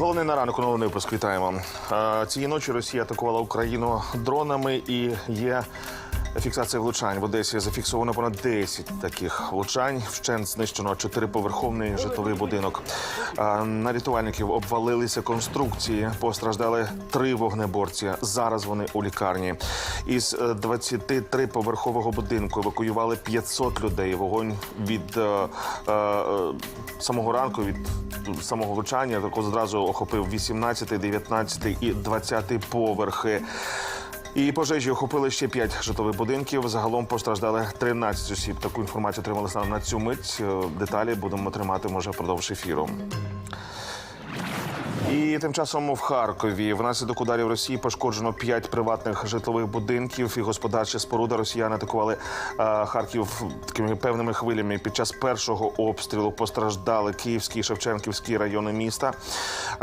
Головне на ранок новини випуск вітаємо. Е, Цієї ночі Росія атакувала Україну дронами і є. Фіксація влучань в Одесі зафіксовано понад 10 таких влучань. Вщент знищено чотириповерховний житловий будинок. Е, На рятувальників обвалилися конструкції. Постраждали три вогнеборці. Зараз вони у лікарні. Із 23-поверхового будинку евакуювали 500 людей. Вогонь від е, е, е, самого ранку, від самого влучання, також одразу охопив 18, 19 і 20 поверхи. І пожежі охопили ще 5 житлових будинків. Загалом постраждали 13 осіб. Таку інформацію отримали саме на цю мить. Е, Деталі будемо тримати може впродовж ефіру. І тим часом в Харкові внаслідок ударів Росії пошкоджено п'ять приватних житлових будинків і господарчі споруди. Росіяни атакували е, Харків такими певними хвилями. Під час першого обстрілу постраждали Київський і Шевченківський райони міста.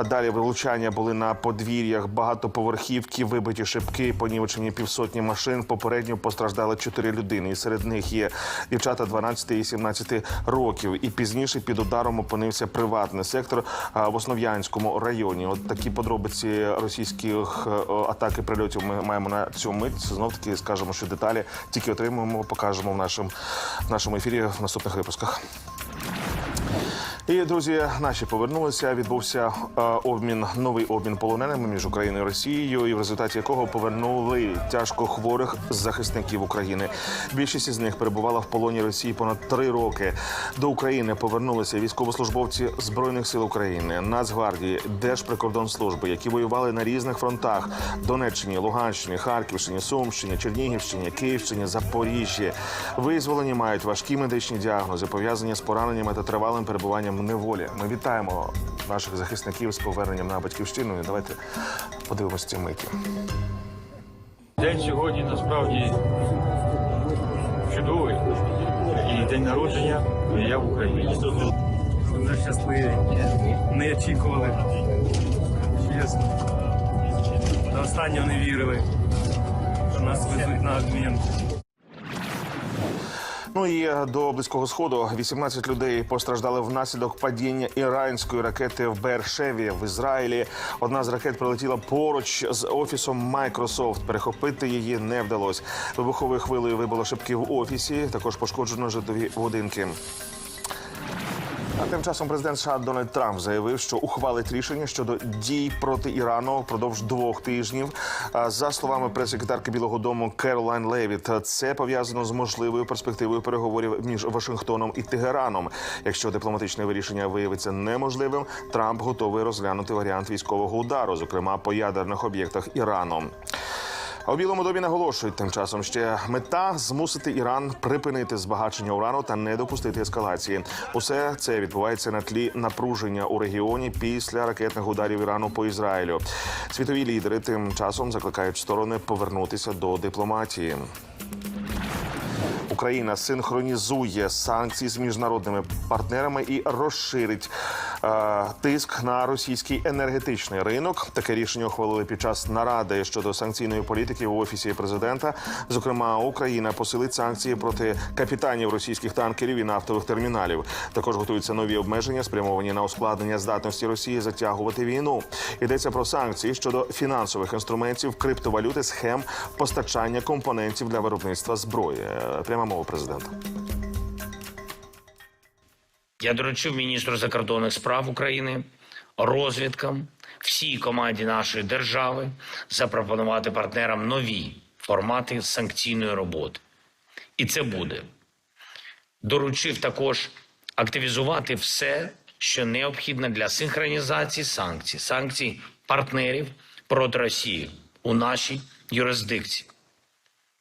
Далі вилучання були на подвір'ях багатоповерхівки, вибиті шибки, понівечені півсотні машин. Попередньо постраждали чотири людини. І серед них є дівчата 12 і 17 років. І пізніше під ударом опинився приватний сектор а, в Основ'янському районі. От такі подробиці російських е, атак і прильотів ми маємо на цю мить. Знов таки скажемо, що деталі тільки отримуємо, покажемо в нашому, в нашому ефірі в наступних випусках. І друзі, наші повернулися. Відбувся е, обмін, новий обмін полоненими між Україною і Росією, і в результаті якого повернули тяжко хворих захисників України. Більшість із них перебувала в полоні Росії понад три роки. До України повернулися військовослужбовці збройних сил України, Нацгвардії, Держприкордонслужби, які воювали на різних фронтах: Донеччині, Луганщині, Харківщині, Сумщині, Чернігівщині, Київщині, Запоріжжі. Визволені мають важкі медичні діагнози, пов'язані з пораненнями та тривалим перебуванням в неволі. Ми вітаємо наших захисників з поверненням на батьківщину. І давайте подивимося ці миті. День сьогодні насправді чудовий. І день народження і я в Україні. Дуже щасливі. Не очікували. Чесно. До останнього не вірили. що Нас везуть на обмін. Ну і до близького сходу 18 людей постраждали внаслідок падіння іранської ракети в Бершеві в Ізраїлі. Одна з ракет прилетіла поруч з офісом Microsoft. Перехопити її не вдалося. Вибуховою хвилею вибило шибки в офісі. Також пошкоджено житлові будинки. А тим часом президент США Дональд Трамп заявив, що ухвалить рішення щодо дій проти Ірану впродовж двох тижнів. За словами прес-секретарки Білого Дому Керолайн Левіт, це пов'язано з можливою перспективою переговорів між Вашингтоном і Тегераном. Якщо дипломатичне вирішення виявиться неможливим, Трамп готовий розглянути варіант військового удару, зокрема по ядерних об'єктах Ірану. А у Білому домі наголошують тим часом ще мета змусити Іран припинити збагачення урану та не допустити ескалації. Усе це відбувається на тлі напруження у регіоні після ракетних ударів Ірану по Ізраїлю. Світові лідери тим часом закликають сторони повернутися до дипломатії. Україна синхронізує санкції з міжнародними партнерами і розширить е, тиск на російський енергетичний ринок. Таке рішення ухвалили під час наради щодо санкційної політики в офісі президента. Зокрема, Україна посилить санкції проти капітанів російських танкерів і нафтових терміналів. Також готуються нові обмеження, спрямовані на ускладнення здатності Росії затягувати війну. Йдеться про санкції щодо фінансових інструментів, криптовалюти, схем постачання компонентів для виробництва зброї. Е, Пряма мова президента. Я доручив міністру закордонних справ України, розвідкам, всій команді нашої держави запропонувати партнерам нові формати санкційної роботи. І це буде. Доручив також активізувати все, що необхідно для синхронізації санкцій, санкцій партнерів проти Росії у нашій юрисдикції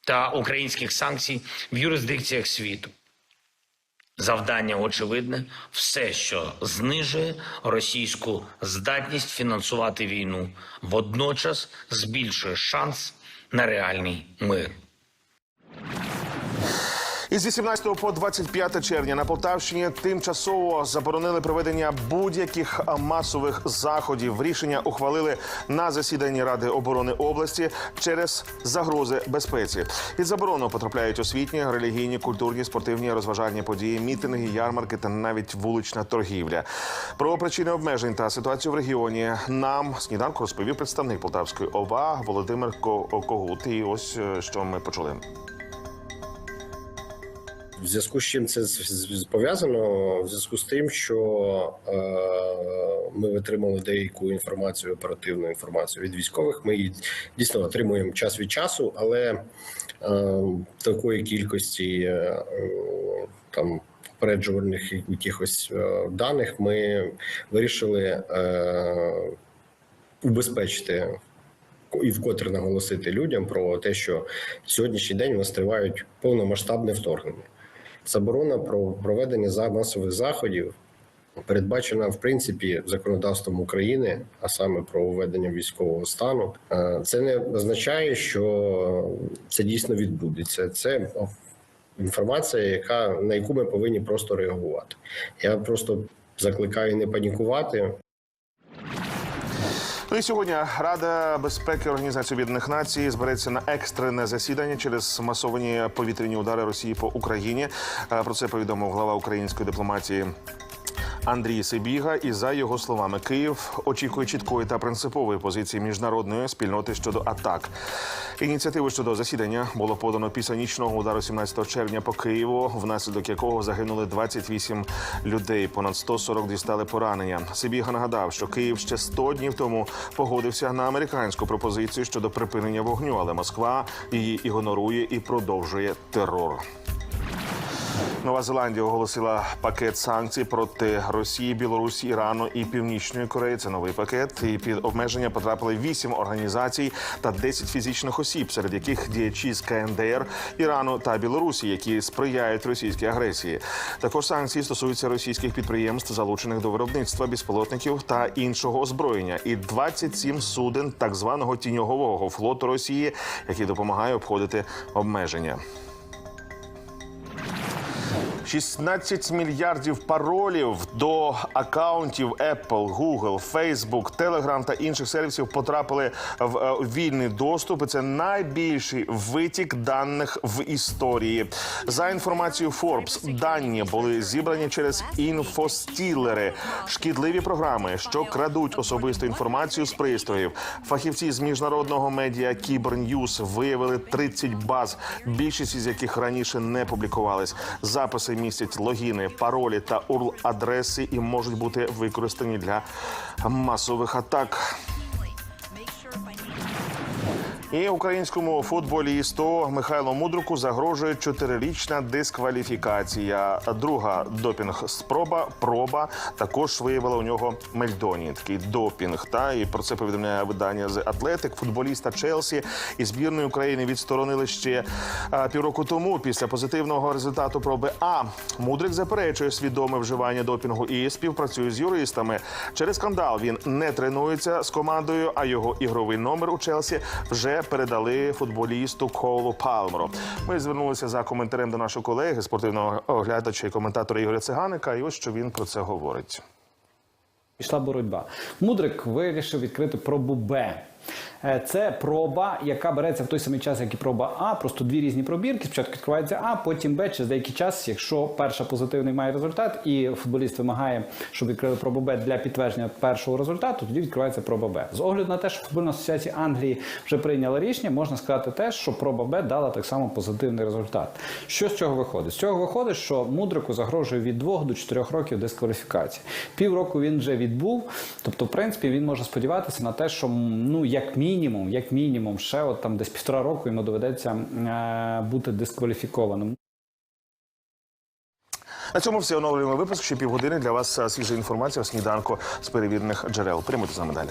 та українських санкцій в юрисдикціях світу. Завдання очевидне все, що знижує російську здатність фінансувати війну, водночас збільшує шанс на реальний мир. Із 18 по 25 червня на Полтавщині тимчасово заборонили проведення будь-яких масових заходів. Рішення ухвалили на засіданні Ради оборони області через загрози безпеці. Під заборону потрапляють освітні, релігійні, культурні, спортивні, розважальні події, мітинги, ярмарки та навіть вулична торгівля. Про причини обмежень та ситуацію в регіоні нам сніданку розповів представник Полтавської ОВА Володимир Ко- Когут. І ось е, що ми почули. В зв'язку з чим це пов'язано? В зв'язку з тим, що е, ми отримали деяку інформацію, оперативну інформацію від військових. Ми її дійсно отримуємо час від часу, але е, такої кількості е, там попереджувальних якихось даних ми вирішили убезпечити і вкотре наголосити людям про те, що сьогоднішній день у нас тривають повномасштабне вторгнення. Заборона про проведення за- масових заходів передбачена в принципі законодавством України, а саме про введення військового стану. Е, Це не означає, що це дійсно відбудеться. Це інформація, яка на яку ми повинні просто реагувати. Я просто закликаю не панікувати. Ну і сьогодні Рада безпеки Організації Об'єднаних Націй збереться на екстрене засідання через масовані повітряні удари Росії по Україні. Е, Про це повідомив глава української дипломатії. Андрій Сибіга, і за його словами, Київ очікує чіткої та принципової позиції міжнародної спільноти щодо атак. Ініціативу щодо засідання було подано після нічного удару 17 червня по Києву, внаслідок якого загинули 28 людей. Понад 140 дістали поранення. Сибіга нагадав, що Київ ще 100 днів тому погодився на американську пропозицію щодо припинення вогню, але Москва її ігнорує і продовжує терор. Нова Зеландія оголосила пакет санкцій проти Росії, Білорусі, Ірану і Північної Кореї. Це новий пакет. І під обмеження потрапили вісім організацій та 10 фізичних осіб, серед яких діячі з КНДР, Ірану та Білорусі, які сприяють російській агресії. Також санкції стосуються російських підприємств, залучених до виробництва безпілотників та іншого озброєння, і 27 суден так званого тіньогового флоту Росії, який допомагає обходити обмеження. 16 мільярдів паролів до акаунтів Apple, Google, Facebook, Telegram та інших сервісів потрапили в е, вільний доступ. І Це найбільший витік даних в історії. За інформацією Forbes, дані були зібрані через інфостілери, шкідливі програми, що крадуть особисту інформацію з пристроїв. Фахівці з міжнародного медіа Кіберньюз виявили 30 баз, більшість із яких раніше не публікувались. Записи містять логіни, паролі та URL-адреси і можуть бути використані для масових атак. І українському футболісту Михайлу Мудруку загрожує чотирирічна дискваліфікація. Друга допінг спроба проба також виявила у нього мельдоні. Такий допінг. Та і про це повідомляє видання з Атлетик. Футболіста Челсі і збірної України відсторонили ще півроку тому після позитивного результату проби. А Мудрик заперечує свідоме вживання допінгу і співпрацює з юристами. Через скандал він не тренується з командою, а його ігровий номер у Челсі вже передали футболісту Колу Палмеру. Ми звернулися за коментарем до нашого колеги, спортивного оглядача і коментатора Ігоря Циганика. І ось що він про це говорить. Пішла боротьба. Мудрик вирішив відкрити пробубе Це проба, яка береться в той самий час, як і проба А, просто дві різні пробірки. Спочатку відкривається А, потім Б. Через деякий час, якщо перша позитивний має результат, і футболіст вимагає, щоб відкрили пробу Б для підтвердження першого результату, тоді відкривається проба Б. З огляду на те, що футбольна асоціація Англії вже прийняла рішення, можна сказати те, що проба Б дала так само позитивний результат. Що з цього виходить? З цього виходить, що мудрику загрожує від 2 до 4 років дискваліфікації. Півроку він вже відбув. Тобто, в принципі, він може сподіватися на те, що ну як мінімум, як мінімум, ще от там десь півтора року йому доведеться е, бути дискваліфікованим. На цьому все оновлюємо випуск. Ще півгодини для вас е, свіжа інформація у сніданку з перевірених джерел. Приймуть з нами далі.